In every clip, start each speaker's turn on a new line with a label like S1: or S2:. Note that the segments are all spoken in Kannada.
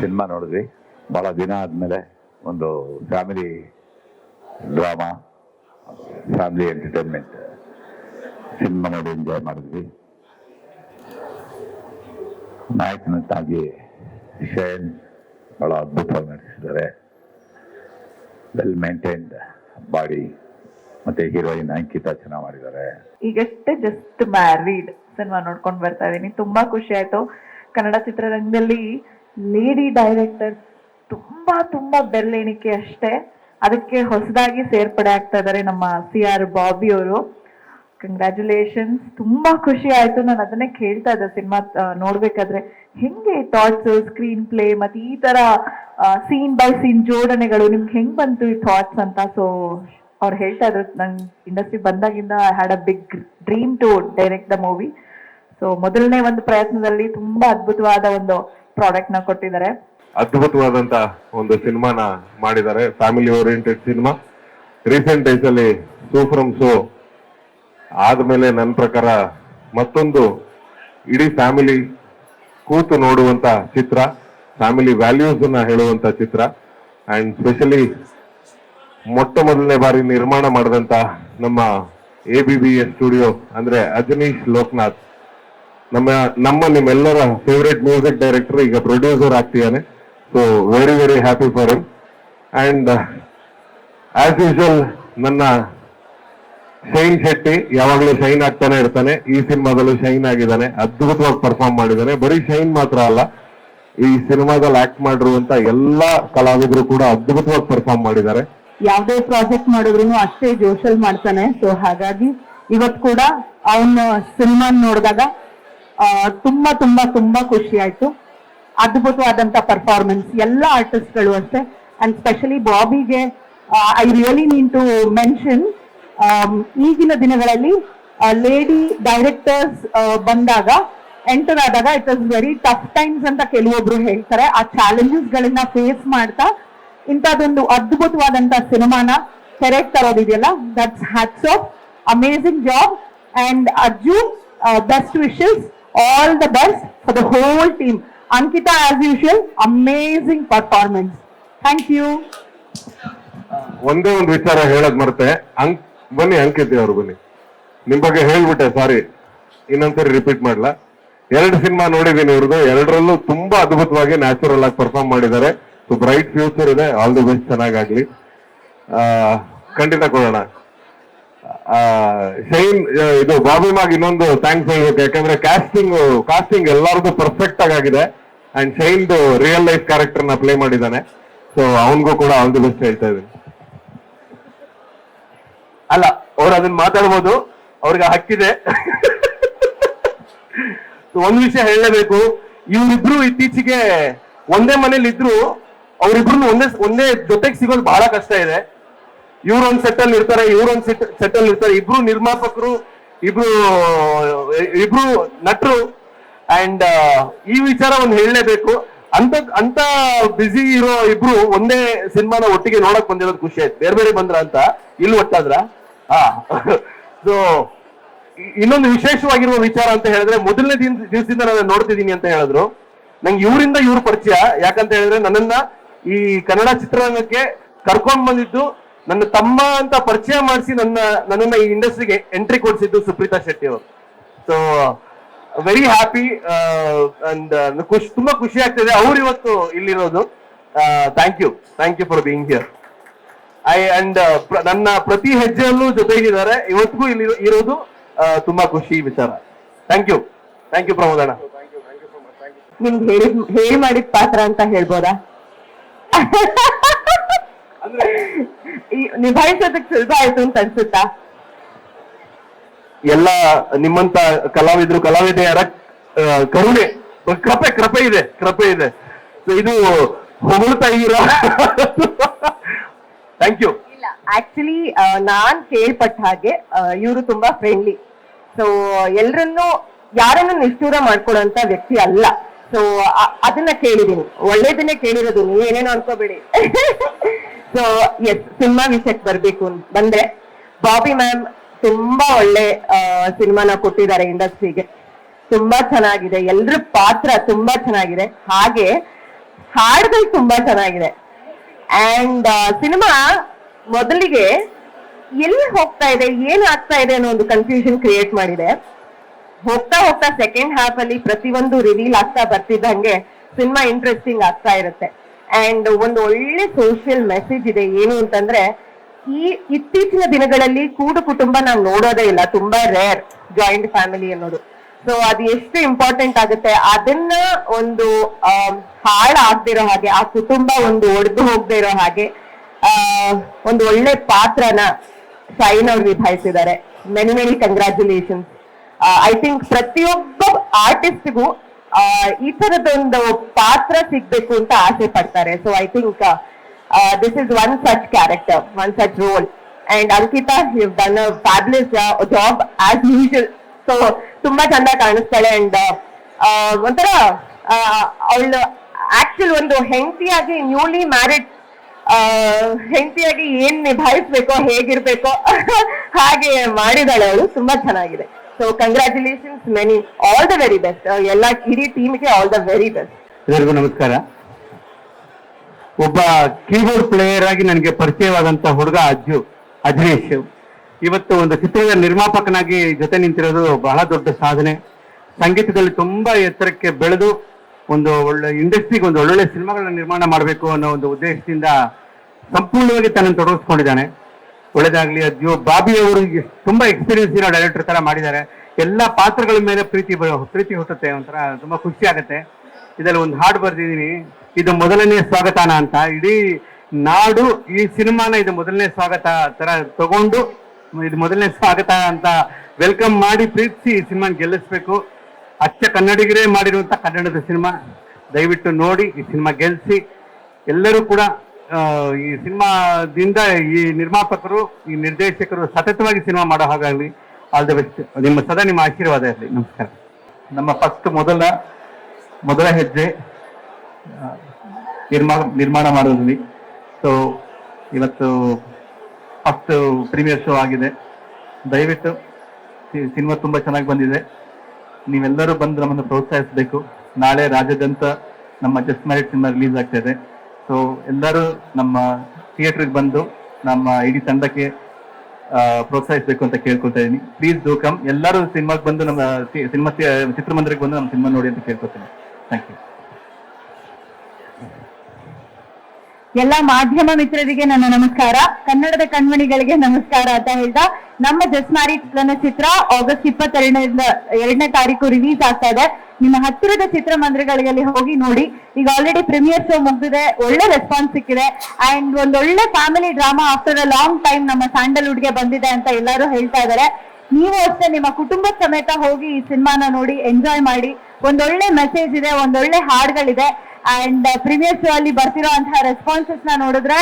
S1: ಸಿನಿಮಾ ನೋಡಿದ್ವಿ. ಭಾಳ ದಿನ ಆದಮೇಲೆ ಒಂದು family drama, family entertainment cinema ನೋಡಿ ಎಂಜಾಯ್ ಮಾಡಿದ್ವಿ. ನಾಯಕನಂತಾಗಿ ಶೈನ್ ಭಾಳ ಅದ್ಭುತವಾಗಿ ನಟಿಸಿದ್ದಾರೆ. ವೆಲ್ ಮೇಂಟೈನ್ಡ್ ಬಾಡಿ ಮತ್ತೆ ಹೀರೋಯಿನ್ ಅಂಕಿತಾ ಚೆನ್ನಾಗಿ ಮಾಡಿದ್ದಾರೆ.
S2: ಈಗಷ್ಟೇ ಜಸ್ಟ್ ಮ್ಯಾರಿಡ್ ಸಿನಿಮಾ ನೋಡ್ಕೊಂಡು ಬರ್ತಾ ಇದ್ದೀನಿ ತುಂಬಾ ಖುಷಿ ಆಯ್ತು. ಕನ್ನಡ ಚಿತ್ರರಂಗದಲ್ಲಿ ಲೇಡಿ ಡೈರೆಕ್ಟರ್ ತುಂಬಾ ತುಂಬಾ ಬೆರಳೆಣಿಕೆ ಅಷ್ಟೇ. ಅದಕ್ಕೆ ಹೊಸದಾಗಿ ಸೇರ್ಪಡೆ ಆಗ್ತಾ ಇದ್ದಾರೆ ನಮ್ಮ ಸಿ ಆರ್ ಬಾಬಿ ಅವರು. ಕಂಗ್ರ್ಯಾಚುಲೇಷನ್ಸ್ ತುಂಬಾ ಖುಷಿ ಆಯ್ತು. ನಾನು ಅದನ್ನೇ ಕೇಳ್ತಾ ಇದ್ದೆ ಸಿನಿಮಾ ನೋಡ್ಬೇಕಾದ್ರೆ. ಹೆಂಗೆ ಥಾಟ್ಸ್ ಸ್ಕ್ರೀನ್ ಪ್ಲೇ ಮತ್ತೆ ಈ ತರ ಸೀನ್ ಬೈ ಸೀನ್ ಜೋಡಣೆಗಳು ನಿಮ್ಗೆ ಹೆಂಗ್ ಬಂತು ಈ ಥಾಟ್ಸ್ ಅಂತ? ಸೊ ಅವ್ರು ಹೇಳ್ತಾ ಇದ್ರು, ನಂಗೆ ಇಂಡಸ್ಟ್ರಿ ಬಂದಾಗಿಂದ I had a big dream to direct the movie so ಮೊದಲನೇ ಒಂದು ಪ್ರಯತ್ನದಲ್ಲಿ ತುಂಬಾ ಅದ್ಭುತವಾದ ಒಂದು ಪ್ರಾಡಕ್ಟ್ನ ಕೊಟ್ಟಿದ್ದಾರೆ.
S3: ಅದ್ಭುತವಾದಂತ ಒಂದು ಸಿನಿಮಾನ ಮಾಡಿದ್ದಾರೆ. Family oriented cinema. Recent days ಅಲ್ಲಿ ಸೂ ಫ್ರಮ್ ಸೋ ಆದ್ಮೇಲೆ ನನ್ನ ಪ್ರಕಾರ ಮತ್ತೊಂದು ಇಡೀ ಫ್ಯಾಮಿಲಿ ಕೂತು ನೋಡುವಂತ ಚಿತ್ರ ಫ್ಯಾಮಿಲಿ ವ್ಯಾಲ್ಯೂಸ್ ಅನ್ನ ಹೇಳುವಂತ ಚಿತ್ರ ಅಂಡ್ ಸ್ಪೆಷಲಿ ಮೊಟ್ಟ ಮೊದಲನೇ ಬಾರಿ ನಿರ್ಮಾಣ ಮಾಡಿದಂತ ನಮ್ಮ A B B S studio ಅಂದ್ರೆ ಅಜನೀಶ್ ಲೋಕನಾಥ್. ನಮ್ಮ ನಮ್ಮ ನಿಮ್ಮೆಲ್ಲರ ಫೇವ್ರೆಟ್ ಮ್ಯೂಸಿಕ್ ಡೈರೆಕ್ಟರ್ ಈಗ producer ಆಗ್ತಿದ್ದಾನೆ. So very very happy for him and as usual ನನ್ನ ಶೈನ್ ಶೆಟ್ಟಿ ಯಾವಾಗಲೂ ಶೈನ್ ಆಗ್ತಾನೆ ಇರ್ತಾನೆ. ಈ ಸಿನಿಮಾದಲ್ಲೂ ಶೈನ್ ಆಗಿದ್ದಾನೆ. ಅದ್ಭುತವಾಗಿ ಪರ್ಫಾರ್ಮ್ ಮಾಡಿದ್ದಾನೆ. ಬರೀ ಶೈನ್ ಮಾತ್ರ ಅಲ್ಲ, ಈ ಸಿನಿಮಾದಲ್ಲಿ ಆಕ್ಟ್ ಮಾಡಿರುವಂತ ಎಲ್ಲಾ ಕಲಾವಿದರು ಕೂಡ ಅದ್ಭುತವಾಗಿ ಪರ್ಫಾರ್ಮ್ ಮಾಡಿದ್ದಾರೆ.
S4: ಯಾವುದೇ ಪ್ರಾಜೆಕ್ಟ್ ಮಾಡಿದ್ರು ಅಷ್ಟೇ ಜೋಶಲ್ ಮಾಡ್ತಾನೆ. ಸೊ ಹಾಗಾಗಿ ಇವತ್ ಕೂಡ ಅವನ ಸಿನಿಮಾ ನೋಡಿದಾಗ ತುಂಬಾ ತುಂಬಾ ತುಂಬಾ ಖುಷಿ ಆಯ್ತು. ಅದ್ಭುತವಾದಂತ ಪರ್ಫಾರ್ಮೆನ್ಸ್ ಎಲ್ಲ ಆರ್ಟಿಸ್ಟ್ಗಳು ಅಷ್ಟೇ. And specially ಬಾಬಿಗೆ I really need to mention ಈಗಿನ ದಿನಗಳಲ್ಲಿ ಲೇಡಿ ಡೈರೆಕ್ಟರ್ಸ್ ಬಂದಾಗ ಎಂಟರ್ ಆದಾಗ it was very tough times ಅಂತ ಕೆಲವೊಬ್ರು ಹೇಳ್ತಾರೆ. ಆ ಚಾಲೆಂಜಸ್ ಗಳನ್ನ ಫೇಸ್ ಮಾಡ್ತಾ, ಇಂಥದ್ದೊಂದು ಅದ್ಭುತವಾದಂತ ಸಿನಿಮಾನ correct ತರೋದಿದೆಯಲ್ಲ? That's hats off amazing job and Arjun best wishes all the best for the whole team Ankita, as usual, amazing performance. Thank you
S3: ಒಂದೇ ಒಂದು ವಿಚಾರ ಹೇಳದ್ ಮರ್ತೆ. ಅಂಕ್ ಬನ್ನಿ ಅಂಕಿತ್ ಅವ್ರು ಬನ್ನಿ. ನಿಮ್ ಬಗ್ಗೆ ಹೇಳ್ಬಿಟ್ಟೆ ಸಾರಿ ಇನ್ನೊಂದ್ಸರಿ ರಿಪೀಟ್ ಮಾಡ್ಲಾ? ಎರಡು ಸಿನಿಮಾ ನೋಡಿದೀನಿ ಇವ್ರದ್ದು ಎರಡರಲ್ಲೂ ತುಂಬಾ ಅದ್ಭುತವಾಗಿ ನ್ಯಾಚುರಲ್ ಆಗಿ ಪರ್ಫಾರ್ಮ್ ಮಾಡಿದ್ದಾರೆ. ಬ್ರೈಟ್ ಫ್ಯೂಚರ್ ಇದೆ. ಆಲ್ ದಿ ಬೆಸ್ಟ್ ಚೆನ್ನಾಗಾಗ್ಲಿ. ಖಂಡಿತ ಕೊಡೋಣ. ಶೈನ್ ಇದು ಬಾಬಿ ಮಾಗ್ ಇನ್ನೊಂದು ಥ್ಯಾಂಕ್ಸ್ ಹೇಳ್ಬೇಕು. ಯಾಕಂದ್ರೆ ಕಾಸ್ಟಿಂಗ್ ಕಾಸ್ಟಿಂಗ್ ಎಲ್ಲರದು ಪರ್ಫೆಕ್ಟ್ ಆಗಿದೆ ಅಂಡ್ ಶೈನ್ದು ರಿಯಲ್ ಲೈಫ್ ಕ್ಯಾರೆಕ್ಟರ್ನ ಪ್ಲೇ ಮಾಡಿದ್ದಾನೆ. ಸೊ ಅವನಿಗೂ ಕೂಡ ಆಲ್ ದಿ ಬೆಸ್ಟ್ ಹೇಳ್ತಾ ಇದ್ದೀನಿ.
S5: ಅಲ್ಲ, ಅವ್ರು ಅದನ್ನ ಮಾತಾಡ್ಬೋದು. ಅವ್ರಿಗೆ ಹಕ್ಕಿದೆ. ಒಂದ್ ವಿಷಯ ಹೇಳಲೇಬೇಕು. ಇವ್ರಿಬ್ರು ಇತ್ತೀಚೆಗೆ ಒಂದೇ ಮನೇಲಿ ಇದ್ರು ಅವ್ರಿಬ್ರು ಒಂದೇ ಒಂದೇ ಜೊತೆಗೆ ಸಿಗೋದು ಬಹಳ ಕಷ್ಟ ಇದೆ. ಇವ್ರು ಒಂದ್ ಸೆಟ್ ಅಲ್ಲಿ ಇರ್ತಾರೆ ಇವ್ರೊಂದ್ ಸೆಟ್ ಸೆಟ್ ಅಲ್ಲಿ ಇರ್ತಾರೆ. ಇಬ್ರು ನಿರ್ಮಾಪಕರು, ಇಬ್ರು ಇಬ್ರು ನಟರು. ಅಂಡ್ ಈ ವಿಚಾರ ಒಂದು ಹೇಳಲೇಬೇಕು. ಅಂತ ಅಂತ ಬ್ಯುಸಿ ಇರೋ ಇಬ್ರು ಒಂದೇ ಸಿನಿಮಾನ ಒಟ್ಟಿಗೆ ನೋಡಕ್ ಬಂದಿರೋದು ಖುಷಿ ಆಯ್ತು. ಬೇರೆ ಬೇರೆ ಬಂದ್ರ ಅಂತ? ಇಲ್ಲಿ ಒಟ್ಟಾದ್ರ? ಹಾ ಸೊ ಇನ್ನೊಂದು ವಿಶೇಷವಾಗಿರುವ ವಿಚಾರ ಅಂತ ಹೇಳಿದ್ರೆ, ಮೊದಲನೇ ದಿನ, ದಿವಸದಿಂದ ನಾನು ನೋಡ್ತಿದ್ದೀನಿ ಅಂತ ಹೇಳಿದ್ರು. ನಂಗೆ ಇವರಿಂದ ಇವ್ರ ಪರಿಚಯ. ಯಾಕಂತ ಹೇಳಿದ್ರೆ ನನ್ನನ್ನ ಈ ಕನ್ನಡ ಚಿತ್ರರಂಗಕ್ಕೆ ಕರ್ಕೊಂಡ್ ಬಂದಿದ್ದು ನನ್ನ ತಮ್ಮ ಅಂತ ಪರಿಚಯ ಮಾಡಿಸಿ ನನ್ನ, ನನ್ನನ್ನ ಈ ಇಂಡಸ್ಟ್ರಿಗೆ ಎಂಟ್ರಿ ಕೊಡಿಸಿದ್ದು ಸುಪ್ರೀತಾ ಶೆಟ್ಟಿ ಅವರು. ಸೊ ವೆರಿ ಹ್ಯಾಪಿ ಅಂಡ್ ಖುಷಿ, ತುಂಬಾ ಖುಷಿ ಆಗ್ತಿದೆ. ಅವ್ರು ಇವತ್ತು ಇಲ್ಲಿರೋದು. Thank you thank you for being here I and ನನ್ನ ಪ್ರತಿ ಹೆಜ್ಜೆಯಲ್ಲೂ ಜೊತೆಗಿದ್ದಾರೆ. ಇವತ್ತಿಗೂ ಇಲ್ಲಿ ಇರೋದು ತುಂಬಾ ಖುಷಿ ವಿಚಾರ. ಥ್ಯಾಂಕ್ ಯು ಥ್ಯಾಂಕ್ ಯು ಪ್ರಮೋದಣ
S4: ನಿಮ್ಗೆ ಹೇಳಿ ಹೇಳಿ ಮಾಡಿದ ಪಾತ್ರ ಅಂತ ಹೇಳ್ಬೋದಾ? ನಿಭಾಯಿಸೋದಕ್ಕೆ ಸುಲಭ ಆಯ್ತು ಅಂತ ಅನ್ಸುತ್ತಾ?
S5: ಎಲ್ಲ ನಿಮ್ಮಂತ ಕಲಾವಿದ್ರು ಕಲಾವಿದೆಯರ ಕರುಣೆ ಕೃಪೆ ಕೃಪೆ ಇದೆ ಕೃಪೆ ಇದೆ. ಇದು ಹೊಗಳ್ತಾ ಇದ್ದೀರಾ? ಥ್ಯಾಂಕ್ ಯು
S4: ಇಲ್ಲ ಆಕ್ಚುಲಿ ನಾನ್ ಕೇಳ್ಪಟ್ಟ ಹಾಗೆ ಇವರು ತುಂಬಾ ಫ್ರೆಂಡ್ಲಿ ಸೊ ಎಲ್ರನ್ನು ಯಾರನ್ನು ನಿಷ್ಠೂರ ಮಾಡ್ಕೊಡೋಂತ ವ್ಯಕ್ತಿ ಅಲ್ಲ. ಸೊ ಅದನ್ನ ಕೇಳಿದೀನಿ. ಒಳ್ಳೇದನ್ನೇ ಕೇಳಿರೋದು ನೀವೇನೇನೋ ಅನ್ಕೋಬೇಡಿ. ಸೊ ಎಸ್ ಸಿನಿಮಾ ವಿಷಯಕ್ಕೆ ಬರ್ಬೇಕು ಬಂದ್ರೆ ಬಾಬಿ ಮ್ಯಾಮ್ ತುಂಬಾ ಒಳ್ಳೆ ಸಿನಿಮಾನ ಕೊಟ್ಟಿದ್ದಾರೆ ಇಂಡಸ್ಟ್ರಿಗೆ. ತುಂಬಾ ಚೆನ್ನಾಗಿದೆ. ಎಲ್ರ ಪಾತ್ರ ತುಂಬಾ ಚೆನ್ನಾಗಿದೆ. ಹಾಗೆ, ಹಾಡುಗಳು ತುಂಬಾ ಚೆನ್ನಾಗಿದೆ. ಅಂಡ್ ಸಿನಿಮಾ ಮೊದಲಿಗೆ ಎಲ್ಲಿ ಹೋಗ್ತಾ ಇದೆ, ಏನ್ ಆಗ್ತಾ ಇದೆ ಅನ್ನೋ ಒಂದು ಕನ್ಫ್ಯೂಷನ್ ಕ್ರಿಯೇಟ್ ಮಾಡಿದೆ. ಹೋಗ್ತಾ ಹೋಗ್ತಾ ಸೆಕೆಂಡ್ ಹಾಫ್ ಅಲ್ಲಿ ಪ್ರತಿಯೊಂದು ರಿವೀಲ್ ಆಗ್ತಾ ಬರ್ತಿದ್ದಂಗೆ ಸಿನಿಮಾ ಇಂಟ್ರೆಸ್ಟಿಂಗ್ ಆಗ್ತಾ ಇರುತ್ತೆ. ಅಂಡ್ ಒಂದು ಒಳ್ಳೆ ಸೋಷಿಯಲ್ ಮೆಸೇಜ್ ಇದೆ ಏನು ಅಂತಂದ್ರೆ, ಈ ಇತ್ತೀಚಿನ ದಿನಗಳಲ್ಲಿ ಕೂಡು ಕುಟುಂಬ ನಾವು ನೋಡೋದೇ ಇಲ್ಲ, ತುಂಬಾ ರೇರ್ ಜಾಯಿಂಟ್ ಫ್ಯಾಮಿಲಿ ಅನ್ನೋದು. ಸೊ ಅದು ಎಷ್ಟು ಇಂಪಾರ್ಟೆಂಟ್ ಆಗುತ್ತೆ, ಅದನ್ನ ಒಂದು ಹಾಳಾಗ್ದಿರೋ ಹಾಗೆ, ಆ ಕುಟುಂಬ ಒಂದು ಒಡೆದು ಹೋಗದೆ ಇರೋ ಹಾಗೆ ಒಂದು ಒಳ್ಳೆ ಪಾತ್ರನ ಸೈನ್ ಅವ್ರು ನಿಭಾಯಿಸಿದ್ದಾರೆ. Many many congratulations I think ಪ್ರತಿಯೊಬ್ಬ ಆರ್ಟಿಸ್ಟ್ಗೂ ಈ ತರದೊಂದು ಪಾತ್ರ ಸಿಗ್ಬೇಕು ಅಂತ ಆಸೆ ಪಡ್ತಾರೆ. So I think this is one such character one such role and Ankita you done a job as usual so ತುಂಬಾ ಚಂದ ಕಾಣಿಸ್ತಾಳೆ ಅಂಡ್ ಒಂಥರ ಅವಳು ಆಕ್ಚುಲ್ ಒಂದು ಹೆಂಡತಿಯಾಗಿ ನ್ಯೂಲಿ ಮ್ಯಾರಿಡ್ ಹೆಂಡತಿಯಾಗಿ ಏನ್ ನಿಭಾಯಿಸ್ಬೇಕೋ, ಹೇಗಿರ್ಬೇಕೋ, ಹಾಗೆ ಮಾಡಿದಾಳೆ ಅವಳು. ತುಂಬಾ ಚೆನ್ನಾಗಿದೆ. So congratulations many all the very best ಎಲ್ಲ ಇಡೀ ಟೀಮ್ಗೆ ಆಲ್ ದ ವೆರಿ ಬೆಸ್ಟ್
S6: ಎಲ್ಲರಿಗೂ ನಮಸ್ಕಾರ. ಒಬ್ಬ ಕೀಬೋರ್ಡ್ ಪ್ಲೇಯರ್ ಆಗಿ ನನಗೆ ಪರಿಚಯವಾದಂತ ಹುಡುಗ ಅಜ್ಜು, ಅಜ್ನೇಶ್. ಇವತ್ತು ಒಂದು ಚಿತ್ರದ ನಿರ್ಮಾಪಕನಾಗಿ ಜೊತೆ ನಿಂತಿರೋದು ಬಹಳ ದೊಡ್ಡ ಸಾಧನೆ. ಸಂಗೀತದಲ್ಲಿ ತುಂಬಾ ಎತ್ತರಕ್ಕೆ ಬೆಳೆದು ಒಂದು ಒಳ್ಳೆ ಇಂಡಸ್ಟ್ರಿಗೆ ಒಂದು ಒಳ್ಳೊಳ್ಳೆ ಸಿನಿಮಾಗಳನ್ನ ನಿರ್ಮಾಣ ಮಾಡಬೇಕು ಅನ್ನೋ ಒಂದು ಉದ್ದೇಶದಿಂದ ಸಂಪೂರ್ಣವಾಗಿ ತನ್ನನ್ನು ತೊಡಗಿಸ್ಕೊಂಡಿದ್ದಾನೆ. ಒಳ್ಳೇದಾಗ್ಲಿ, ಅದ್ಯೋ ಬಾಬಿ ಅವರು ತುಂಬಾ ಎಕ್ಸ್ಪೀರಿಯನ್ಸ್ ಇರೋ ಡೈರೆಕ್ಟರ್ ತರ ಮಾಡಿದ್ದಾರೆ. ಎಲ್ಲಾ ಪಾತ್ರಗಳ ಮೇಲೆ ಪ್ರೀತಿ ಪ್ರೀತಿ ಹುಟ್ಟುತ್ತೆ, ಒಂಥರ ತುಂಬಾ ಖುಷಿ ಆಗುತ್ತೆ. ಇದರಲ್ಲಿ ಒಂದು ಹಾಡು ಬರ್ದಿದ್ದೀನಿ ಇದು ಮೊದಲನೇ ಸ್ವಾಗತಾನ ಅಂತ. ಇಡೀ ನಾಡು ಈ ಸಿನಿಮಾನ ಇದು ಮೊದಲನೇ ಸ್ವಾಗತ ತರ ತಗೊಂಡು, ಇದು ಮೊದಲನೇ ಸ್ವಾಗತ ಅಂತ ವೆಲ್ಕಮ್ ಮಾಡಿ ಪ್ರೀತಿಸಿ ಈ ಸಿನಿಮಾ ಗೆಲ್ಲಿಸ್ಬೇಕು. ಅಚ್ಚ ಕನ್ನಡಿಗರೇ ಮಾಡಿರುವಂತ ಕನ್ನಡದ ಸಿನಿಮಾ. ದಯವಿಟ್ಟು ನೋಡಿ ಈ ಸಿನಿಮಾ ಗೆಲ್ಲಿಸಿ ಎಲ್ಲರೂ ಕೂಡ ಈ ಸಿನಿಮಾದಿಂದ ಈ ನಿರ್ಮಾಪಕರು, ಈ ನಿರ್ದೇಶಕರು ಸತತವಾಗಿ ಸಿನಿಮಾ ಮಾಡೋ ಹಾಗಾಗಲಿ ಆಲ್ ದ ಬೆಸ್ಟ್ ನಿಮ್ಮ ಸದಾ ನಿಮ್ಮ ಆಶೀರ್ವಾದ ಇರಲಿ. ನಮಸ್ಕಾರ.
S7: ನಮ್ಮ ಫಸ್ಟ್ ಮೊದಲ ಮೊದಲ ಹೆಜ್ಜೆ ನಿರ್ಮಾ, ನಿರ್ಮಾಣ ಮಾಡೋದ್ರಲ್ಲಿ. ಸೊ ಇವತ್ತು ಫಸ್ಟ್ ಪ್ರೀಮಿಯರ್ ಶೋ ಆಗಿದೆ. ದಯವಿಟ್ಟು ಸಿನಿಮಾ ತುಂಬಾ ಚೆನ್ನಾಗಿ ಬಂದಿದೆ. ನೀವೆಲ್ಲರೂ ಬಂದು ನಮ್ಮನ್ನು ಪ್ರೋತ್ಸಾಹಿಸಬೇಕು. ನಾಳೆ ರಾಜ್ಯಾದ್ಯಂತ ನಮ್ಮ ಜಸ್ಟ್ ಮ್ಯಾರಿಡ್ ಸಿನಿಮಾ ರಿಲೀಸ್ ಆಗ್ತಾ ಇದೆ. ಸೊ ಎಲ್ಲರೂ ನಮ್ಮ ಥಿಯೇಟರ್ಗೆ ಬಂದು ನಮ್ಮ ಇಡೀ ತಂಡಕ್ಕೆ ಪ್ರೋತ್ಸಾಹಿಸಬೇಕು ಅಂತ ಕೇಳ್ಕೊತಾ ಇದ್ದೀನಿ ಪ್ಲೀಸ್ ಡೂ ಕಮ್ ಎಲ್ಲರೂ ಸಿನಿಮಾಗೆ ಬಂದು ನಮ್ಮ ಸಿನಿಮಾ ಚಿತ್ರಮಂದಿರಕ್ಕೆ ಬಂದು ನಮ್ಮ ಸಿನಿಮಾ ನೋಡಿ ಅಂತ ಕೇಳ್ಕೊತೀನಿ ಥ್ಯಾಂಕ್ ಯು
S4: ಎಲ್ಲ ಮಾಧ್ಯಮ ಮಿತ್ರರಿಗೆ ನನ್ನ ನಮಸ್ಕಾರ. ಕನ್ನಡದ ಕಣ್ಮಣಿಗಳಿಗೆ ನಮಸ್ಕಾರ ಅಂತ ಹೇಳ್ತಾ ನಮ್ಮ ಜಸ್ಮಾರಿ ಚಲನಚಿತ್ರ ಆಗಸ್ಟ್ ಇಪ್ಪತ್ತೆರಡನೇ ಎರಡನೇ ತಾರೀಕು ರಿಲೀಸ್ ಆಗ್ತಾ ಇದೆ. ನಿಮ್ಮ ಹತ್ತಿರದ ಚಿತ್ರಮಂದಿರಗಳಲ್ಲಿ ಹೋಗಿ ನೋಡಿ. ಈಗ ಆಲ್ರೆಡಿ ಪ್ರೀಮಿಯರ್ ಶೋ ಮುಗಿದಿದೆ, ಒಳ್ಳೆ ರೆಸ್ಪಾನ್ಸ್ ಸಿಕ್ಕಿದೆ. ಅಂಡ್ ಒಂದ್ ಒಳ್ಳೆ family drama after a long time ನಮ್ಮ ಸ್ಯಾಂಡಲ್ವುಡ್ಗೆ ಬಂದಿದೆ ಅಂತ ಎಲ್ಲರೂ ಹೇಳ್ತಾ ಇದ್ದಾರೆ. ನೀವು ಅಷ್ಟೇ ನಿಮ್ಮ ಕುಟುಂಬ ಸಮೇತ ಹೋಗಿ ಈ ಸಿನಿಮಾನ ನೋಡಿ ಎಂಜಾಯ್ ಮಾಡಿ. ಒಂದೊಳ್ಳೆ ಮೆಸೇಜ್ ಇದೆ, ಒಂದೊಳ್ಳೆ ಹಾಡುಗಳಿದೆ ಅಂಡ್ ಪ್ರೀಮಿಯರ್ ಶೋ ಅಲ್ಲಿ ಬರ್ತಿರೋ ಅಂತಹ ರೆಸ್ಪಾನ್ಸಸ್ನ ನೋಡಿದ್ರೆ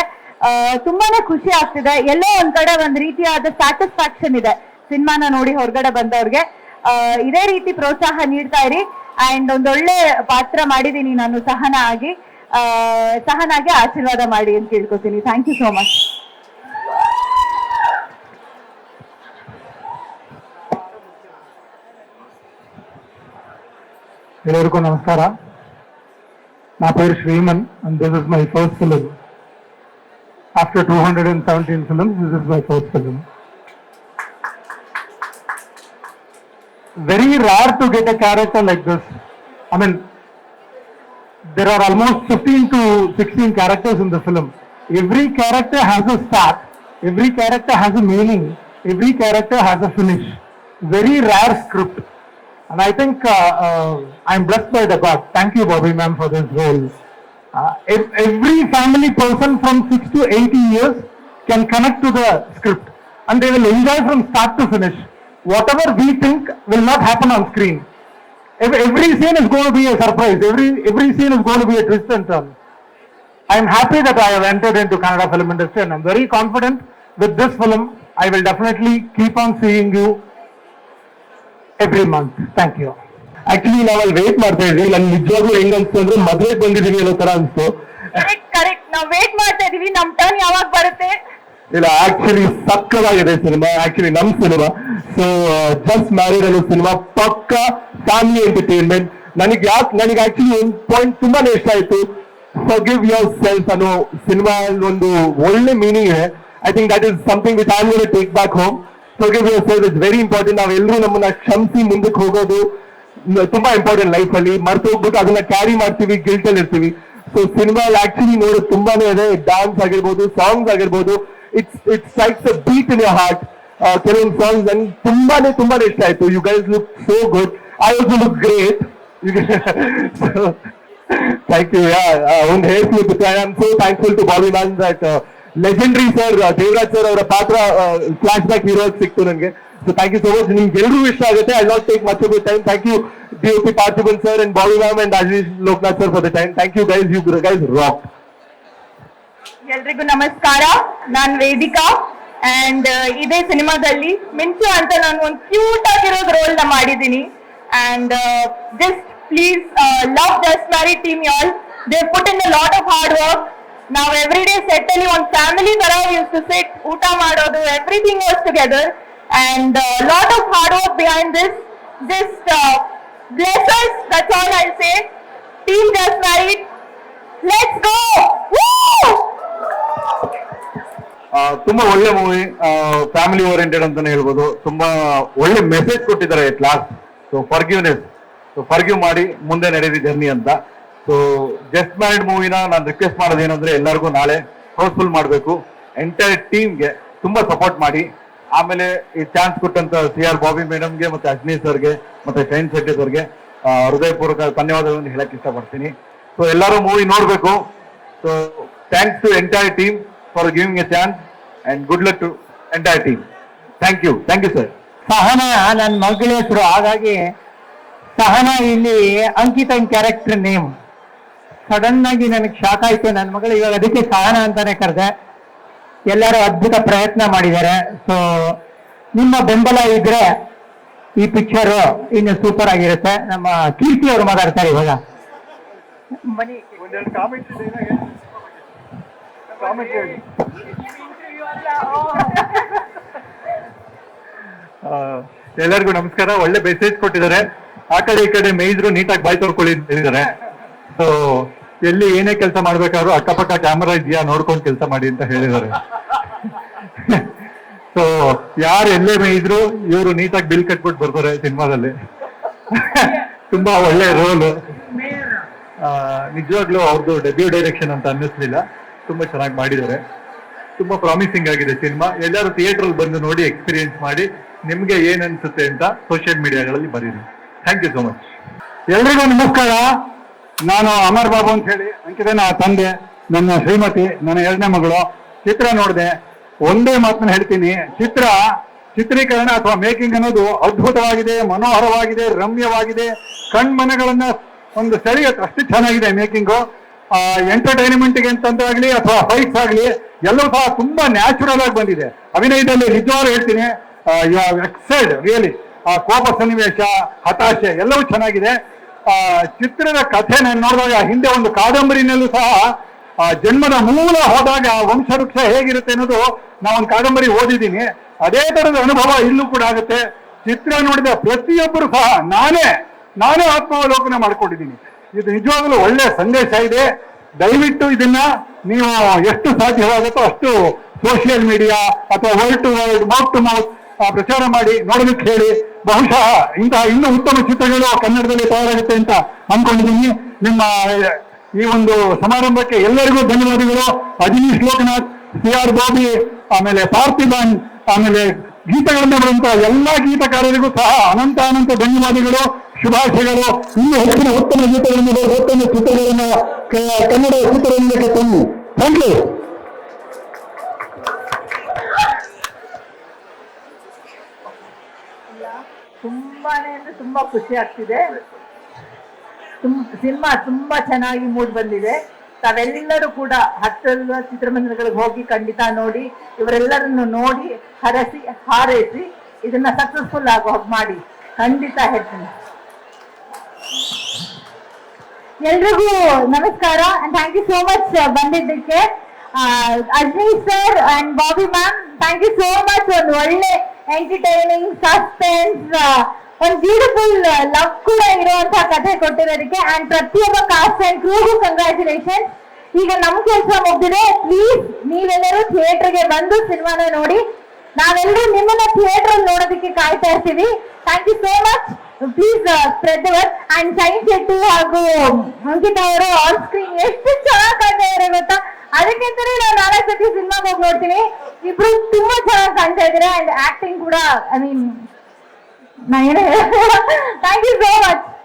S4: ತುಂಬಾನೇ ಖುಷಿ ಆಗ್ತಿದೆ. ಎಲ್ಲೋ ಒಂದ್ ಕಡೆ ಒಂದ್ ರೀತಿಯಾದ ಸ್ಯಾಟಿಸ್ಫ್ಯಾಕ್ಷನ್ ಇದೆ ಸಿನಿಮಾನ ನೋಡಿ ಹೊರಗಡೆ ಬಂದವ್ರಿಗೆ. ಇದೇ ರೀತಿ ಪ್ರೋತ್ಸಾಹ ನೀಡ್ತಾ ಇರಿ. ಅಂಡ್ ಒಂದೊಳ್ಳೆ ಪಾತ್ರ ಮಾಡಿದೀನಿ ನಾನು ಸಹನ ಆಗಿ ಆ, ಸಹನಾಗಿ ಆಶೀರ್ವಾದ ಮಾಡಿ ಅಂತ ಕೇಳ್ಕೊತೀನಿ ಥ್ಯಾಂಕ್ ಯು ಸೋ ಮಚ್
S8: ಎಲ್ಲರಿಗೂ ನಮಸ್ಕಾರ నా పేరు Sriman and this is my first film after two hundred and seventeen films this is my first film very rare to get a character like this. I mean, there are almost 15 to 16 characters in the film. Every character has a start, every character has a meaning, every character has a finish. Very rare script. And I think uh, uh, I'm blessed by the God. Thank you, Bobby ma'am, for this role. Uh, if every family person from 6 to 80 years can connect to the script and they will enjoy from start to finish. Whatever we think will not happen on screen. Every, every scene is going to be a surprise. Every every scene is going to be a twist and turn. I am happy that I have entered into Canada film industry and I am very confident with this film. I will definitely keep on seeing you every month. Thank you.
S5: Actually ನಾವು ಅಲ್ಲಿ ವೇಟ್ ಮಾಡ್ತಾ ಇದ್ವಿ ನನ್ ನಿಜವಾಗ್ಲೂ ಹೆಂಗ್ ಅನ್ಸ್ತು ಅಂದ್ರೆ ಮದ್ವೆಗೆ ಬಂದಿದೀವಿ ಅನ್ನೋ ತರ ಅನ್ಸ್ತು
S4: ಕರೆಕ್ಟ್ ಕರೆಕ್ಟ್ ನಾವ್ ವೇಟ್ ಮಾಡ್ತಾ ಇದೀವಿ ನಮ್ ಟರ್ನ್ ಯಾವಾಗ ಬರುತ್ತೆ
S5: ಇಲ್ಲ ಆಕ್ಚುಲಿ ಸಕ್ಕದಾಗಿದೆ ಸಿನಿಮಾ ಆಕ್ಚುಲಿ ನಮ್ ಸಿನಿಮಾ ಸೊ ಜಸ್ಟ್ ಮ್ಯಾರಿಡ್ ಅನ್ನೋ ಸಿನಿಮಾ ಪಕ್ಕ ಫ್ಯಾಮಿಲಿ ಎಂಟರ್ಟೈನ್ಮೆಂಟ್ ನನಗೆ ಯಾಕೆ ನನಗೆ ಆಕ್ಚುಲಿ ಒಂದು ಪಾಯಿಂಟ್ ತುಂಬಾನೇ ಇಷ್ಟ ಆಯ್ತು. ಫರ್ಗಿವ್ ಯೋರ್ ಸೆಲ್ಫ್ ಅನ್ನೋ ಸಿನಿಮಾ ಒಂದು ಒಳ್ಳೆ ಮೀನಿಂಗ್ ಇದೆ I think that is something am gonna take back home forgive yourself is very important ನಾವೆಲ್ಲರೂ ನಮ್ಮನ್ನ ಕ್ಷಮಿಸಿ ಮುಂದಕ್ಕೆ ಹೋಗೋದು ತುಂಬಾ ಇಂಪಾರ್ಟೆಂಟ್ ಲೈಫ್ ಅಲ್ಲಿ. ಮರ್ತು ಹೋಗ್ಬಿಟ್ಟು ಅದನ್ನ ಕ್ಯಾರಿ ಮಾಡ್ತೀವಿ ಗಿಲ್ಟ್ ಅಲ್ಲಿ ಇರ್ತೀವಿ. ಸೊ ಸಿನಿಮಾ ಆಕ್ಚುಲಿ ನೋಡೋದು ತುಂಬಾನೇ ಇದೆ ಡಾನ್ಸ್ ಆಗಿರ್ಬೋದು ಸಾಂಗ್ಸ್ ಆಗಿರ್ಬೋದು. It's it's likes a beat in your heart ಕೆಲವೊಂದು ಸಾಂಗ್ಸ್ ನನ್ಗೆ ತುಂಬಾನೇ ತುಂಬಾನೇ ಇಷ್ಟ ಆಯ್ತು you guys look so good I also look great thank you ಒಂದು ಹೇಳ್ತೀನಿ I am so thankful to Bobby man that legendary sir Devaraj sir ಅವರ ಪಾತ್ರ ಫ್ಲಾಶ್ ಬ್ಯಾಕ್ ಹೀರೋ ಸಿಕ್ತು ನನಗೆ so thank you so much ನಿಮ್ಗೆ ಎಲ್ರಿಗೂ ಇಷ್ಟ ಆಗುತ್ತೆ I not take much of time thank you D O P Parthiban sir and Bobby ma'am and Ajeesh Loknath sir for the time thank you guys you guys rock
S9: ಎಲ್ರಿಗೂ ನಮಸ್ಕಾರ. ನಾನ್ ವೇದಿಕಾ. ಅಂಡ್ ಇದೇ ಸಿನಿಮಾದಲ್ಲಿ ಮಿಂಚು ಅಂತ ನಾನು ಒಂದು ಕ್ಯೂಟ್ ಆಗಿರೋದು ರೋಲ್ನ ಮಾಡಿದ್ದೀನಿ. And just please love just married team y'all they put in lot of hard work ನಾವು ಎವ್ರಿ ಡೇ ಸೆಟ್ ಅಲ್ಲಿ ಒಂದು ಫ್ಯಾಮಿಲಿ ತರ ಯೂಸ್ ಟು ಸೆಟ್ ಊಟ ಮಾಡೋದು everything was together and lot of hard work behind this just blessers that all I say team just married let's go
S7: ah, ತುಂಬಾ ಒಳ್ಳೆ ಮೂವಿ ಫ್ಯಾಮಿಲಿ ಓರಿಯೆಂಟೆಡ್ ಅಂತಾನೆ ಹೇಳ್ಬೋದು. ತುಂಬಾ ಒಳ್ಳೆ ಮೆಸೇಜ್ ಕೊಟ್ಟಿದ್ದಾರೆ at last so forgiveness so forgive ಮಾಡಿ ಮುಂದೆ ನಡೆದಿ ಜರ್ನಿ ಅಂತ. ಸೊ ಜಸ್ಟ್ ಮ್ಯಾರಿಡ್ ಮೂವಿನ ನಾನು ರಿಕ್ವೆಸ್ಟ್ ಮಾಡೋದು ಏನಂದ್ರೆ ಎಲ್ಲರಿಗೂ ನಾಳೆ ಹೌಸ್ಫುಲ್ ಮಾಡಬೇಕು. ಎಂಟೈರ್ ಟೀಮ್ಗೆ ತುಂಬಾ ಸಪೋರ್ಟ್ ಮಾಡಿ. ಆಮೇಲೆ ಈ ಚಾನ್ಸ್ ಕೊಟ್ಟಂತ ಸಿ ಆರ್ ಬಾಬಿ ಮೇಡಮ್ಗೆ ಮತ್ತೆ ಅಜ್ನಿ ಸರ್ಗೆ ಮತ್ತೆ ಶೈನ್ ಶೆಟ್ಟಿ ಸರ್ಗೆ ಹೃದಯಪೂರ್ವಕ ಧನ್ಯವಾದಗಳನ್ನು ಹೇಳಕ್ ಇಷ್ಟಪಡ್ತೀನಿ. ಸೊ ಎಲ್ಲರೂ ಮೂವಿ ನೋಡ್ಬೇಕು. So thanks to entire team for giving a chance and good luck to entire team thank you thank you sir
S10: Sahana ನನ್ನ ಮಗಳ ಹೆಸರು ಹಾಗಾಗಿ ಸಹನ ಇಲ್ಲಿ ಅಂಕಿತನ್ ಕ್ಯಾರೆಕ್ಟರ್ ನೇಮ್ ಸಡನ್ ಆಗಿ ನನಗೆ ಶಾಕ್ ಆಯ್ತು. ನನ್ನ ಮಗಳು ಇವಾಗ ಅದಕ್ಕೆ ಸಹನ ಅಂತಾನೆ ಕರೆದೆ. ಎಲ್ಲರೂ ಅದ್ಭುತ ಪ್ರಯತ್ನ ಮಾಡಿದ್ದಾರೆ. ಸೊ ನಿಮ್ಮ ಬೆಂಬಲ ಇದ್ರೆ ಈ ಪಿಕ್ಚರ್ ಇನ್ನು ಸೂಪರ್ ಆಗಿರುತ್ತೆ. ನಮ್ಮ ಕೀರ್ತಿ ಅವರು ಮಾತಾಡ್ತಾರೆ ಇವಾಗ.
S7: ಆ, ಎಲ್ಲರಿಗೂ ನಮಸ್ಕಾರ. ಒಳ್ಳೆ ಮೆಸೇಜ್ ಕೊಟ್ಟಿದ್ದಾರೆ. ಆ ಕಡೆ ಈ ಕಡೆ ಮೇಯ್ದ್ರು ನೀಟಾಗಿ ಬಾಯ್ ತೋರ್ಕೊಳ್ಳಿ ಸೊ ಎಲ್ಲಿ ಏನೇ ಕೆಲಸ ಮಾಡ್ಬೇಕಾದ್ರೂ ಅಕ್ಕಪಕ್ಕ ಕ್ಯಾಮರಾ ಇದೆಯಾ ನೋಡ್ಕೊಂಡು ಕೆಲಸ ಮಾಡಿ ಅಂತ ಹೇಳಿದ್ದಾರೆ. ಸೊ ಯಾರು ಎಲ್ಲೇ ಮೇಯ್ದ್ರು ಇವರು ನೀಟಾಗಿ ಬಿಲ್ ಕಟ್ಬಿಟ್ಟು ಬರ್ತಾರೆ ಸಿನಿಮಾದಲ್ಲಿ. ತುಂಬಾ ಒಳ್ಳೆ ರೋಲ್ ನಿಜವಾಗ್ಲೂ ಅವ್ರದ್ದು ಡೆಬ್ಯೂ ಡೈರೆಕ್ಷನ್ ಅಂತ ಅನ್ನಿಸ್ಲಿಲ್ಲ. ತುಂಬಾ ಚೆನ್ನಾಗಿ ಮಾಡಿದ್ದಾರೆ. ತುಂಬಾ ಪ್ರಾಮಿಸಿಂಗ್ ಆಗಿದೆ ಸಿನಿಮಾ. ಎಲ್ಲರೂ ಥಿಯೇಟರ್ ಬಂದು ನೋಡಿ ಎಕ್ಸ್ಪೀರಿಯನ್ಸ್ ಮಾಡಿ ನಿಮ್ಗೆ ಏನ್ ಅನ್ಸುತ್ತೆ ಅಂತ ಸೋಷಿಯಲ್ ಮೀಡಿಯಾಗಳಲ್ಲಿ ಬರೀರಿ. ಥ್ಯಾಂಕ್ ಯು ಸೋ ಮಚ್
S10: ಎಲ್ರಿಗೂ ನಮಸ್ಕಾರ. ನಾನು ಅಮರ್ ಬಾಬು ಅಂತ ಹೇಳಿ, ಅಂಕಿತನ ತಂದೆ, ನನ್ನ ಶ್ರೀಮತಿ, ನನ್ನ ಎರಡನೇ ಮಗಳು. ಚಿತ್ರ ನೋಡಿದೆ. ಒಂದೇ ಮಾತನ್ನ ಹೇಳ್ತೀನಿ. ಚಿತ್ರ ಚಿತ್ರೀಕರಣ ಅಥವಾ ಮೇಕಿಂಗ್ ಅನ್ನೋದು ಅದ್ಭುತವಾಗಿದೆ, ಮನೋಹರವಾಗಿದೆ, ರಮ್ಯವಾಗಿದೆ. ಕಣ್ಮನಗಳನ್ನ ಒಂದು ಸೆಳೆಯುತ್ತೆ ಅಷ್ಟು ಚೆನ್ನಾಗಿದೆ ಮೇಕಿಂಗು ಎಂಟರ್ಟೈನ್ಮೆಂಟ್ಗೆ ಅಂತಂದಾಗ್ಲಿ ಅಥವಾ ಫೈಟ್ಸ್ ಆಗಲಿ, ಎಲ್ಲವೂ ಸಹ ತುಂಬಾ ನ್ಯಾಚುರಲ್ ಆಗಿ ಬಂದಿದೆ. ಅಭಿನಯದಲ್ಲಿ ನಿಜವಾಗ್ಲೂ ಹೇಳ್ತೀನಿ ಎಕ್ಸೆಲ್ಡ್ ರಿಯಲಿ ಆ, ಕೋಪ ಸನ್ನಿವೇಶ, ಹತಾಶೆ, ಎಲ್ಲವೂ ಚೆನ್ನಾಗಿದೆ. ಆ, ಚಿತ್ರದ ಕಥೆ ನೋಡಿದಾಗ ಹಿಂದೆ ಒಂದು ಕಾದಂಬರಿನಲ್ಲೂ ಸಹ, ಆ, ಜನ್ಮದ ಮೂಲ ಹೋದಾಗ ವಂಶವೃಕ್ಷ ಹೇಗಿರುತ್ತೆ ಅನ್ನೋದು ನಾವೊಂದು ಕಾದಂಬರಿ ಓದಿದ್ದೀನಿ. ಅದೇ ತರದ ಅನುಭವ ಇಲ್ಲೂ ಕೂಡ ಆಗುತ್ತೆ. ಚಿತ್ರ ನೋಡಿದ ಪ್ರತಿಯೊಬ್ಬರು ಸಹ ನಾನೇ ನಾನೇ ಆತ್ಮಾವಲೋಕನ ಮಾಡ್ಕೊಂಡಿದ್ದೀನಿ. ಇದು ನಿಜವಾಗಲೂ ಒಳ್ಳೆ ಸಂದೇಶ ಇದೆ. ದಯವಿಟ್ಟು ಇದನ್ನ ನೀವು ಎಷ್ಟು ಸಾಧ್ಯವಾಗುತ್ತೋ ಅಷ್ಟು ಸೋಷಿಯಲ್ ಮೀಡಿಯಾ ಅಥವಾ word to word mouth to mouth ಪ್ರಚಾರ ಮಾಡಿ ನೋಡಲಿಕ್ಕೆ ಹೇಳಿ. ಬಹುಶಃ ಇಂತಹ ಇನ್ನೂ ಉತ್ತಮ ಚಿತ್ರಗಳು ಕನ್ನಡದಲ್ಲಿ ತಯಾರಾಗುತ್ತೆ ಅಂತ ಅನ್ಕೊಂಡಿದ್ದೀನಿ ನಿಮ್ಮ, ಈ ಒಂದು ಸಮಾರಂಭಕ್ಕೆ ಎಲ್ಲರಿಗೂ ಧನ್ಯವಾದಗಳು. ಅಜನೀಶ್ ಲೋಕನಾಥ್ ಸಿ ಆರ್ ಬಾಬಿ ಆಮೇಲೆ ಪಾರ್ಥಿಬನ್ ಆಮೇಲೆ ಗೀತಗಳನ್ನ ಬರುವಂತಹ ಎಲ್ಲಾ ಗೀತಕಾರರಿಗೂ ಸಹ ಅನಂತ ಅನಂತ ಧನ್ಯವಾದಗಳು. ಶುಭಾಶಯಗಳು. ಇನ್ನೂ ಹೆಚ್ಚಿನ ಉತ್ತಮ ಗೀತೆಗಳನ್ನು ಉತ್ತಮ ಚಿತ್ರಗಳನ್ನು ಕನ್ನಡ ಚಿತ್ರರಂಗಕ್ಕೆ ತನ್ನಿ ಥ್ಯಾಂಕ್ ಯು
S11: ತುಂಬಾನೇ ಅಂದ್ರೆ ತುಂಬಾ ಖುಷಿ ಆಗ್ತಿದೆ. ಸಿನಿಮಾ ತುಂಬಾ ಚೆನ್ನಾಗಿ ಮೂಡ್ ಬಂದಿದೆ. ತಾವೆಲ್ಲರೂ ಕೂಡ ಹತ್ತೆಲ್ಲ ಚಿತ್ರಮಂದಿರಗಳಿಗೆ ಹೋಗಿ ಖಂಡಿತ ನೋಡಿ, ಇವರೆಲ್ಲರನ್ನು ನೋಡಿ ಹರಸಿ, ಹಾರೈಸಿ, ಇದನ್ನ ಸಕ್ಸಸ್ಫುಲ್ ಆಗೋ ಹಾಗೆ ಮಾಡಿ. ಖಂಡಿತ ಹೇಳ್ತೀನಿ.
S12: ಎಲ್ರಿಗೂ ನಮಸ್ಕಾರ and thank you so much ಬಂದಿದ್ದಕ್ಕೆ. Ajni sir and Bobby ma'am thank you so much ಒಂದು ಒಳ್ಳೆ ಎಂಟರ್ಟೈನಿಂಗ್ ಸಸ್ಪೆನ್ಸ್ ಒಂದು ಬ್ಯೂಟಿಫುಲ್ ಲವ್ ಕೂಡ ಇರುವಂತಹ ಕಥೆ ಕೊಟ್ಟಿರೋದಕ್ಕೆ. ಅಂಡ್ ಪ್ರತಿಯೊಬ್ಬ ಕಾಸ್ಟ್ ಅಂಡ್ ಕ್ರೂಗೂ ಕಂಗ್ರ್ಯಾಚುಲೇಷನ್ಸ್ ಈಗ ನಮ್ ಕೆಲಸ ಮುಗ್ದಿದೆ. ಪ್ಲೀಸ್ ನೀವೆಲ್ಲರೂ ಥಿಯೇಟರ್ಗೆ ಬಂದು ಸಿನಿಮಾನ ನೋಡಿ. ನಾವೆಲ್ಲರೂ ನಿಮ್ಮನ್ನ ಥಿಯೇಟರ್ ನೋಡೋದಕ್ಕೆ ಕಾಯ್ತಾ ಇರ್ತೀವಿ. Thank you so much please spread word and Shine Shetty ಹಾಗೂ ಅಂಕಿತಾ ಅವರು ಆನ್ ಸ್ಕ್ರೀನ್ ಎಷ್ಟು ಚೆನ್ನಾಗಿ ಕಾಣ್ತಾ ಇದ್ದಾರೆ ಗೊತ್ತಾ? ಅದಕ್ಕಿಂತಲೇ ನಾನು ನಾಲ್ಕು ಸತಿ ಸಿನಿಮಾಗೆ ಹೋಗಿ ನೋಡ್ತೀನಿ. ಇಬ್ರು ತುಂಬಾ ಚೆನ್ನಾಗಿ ಕಾಣ್ತಾ ಇದ್ದಾರೆ ಅಂಡ್ ಆಕ್ಟಿಂಗ್ ಕೂಡ ಐ ಮೀನ್ ನಾ ಏನು ಥ್ಯಾಂಕ್ ಯು ಸೋ ಮಚ್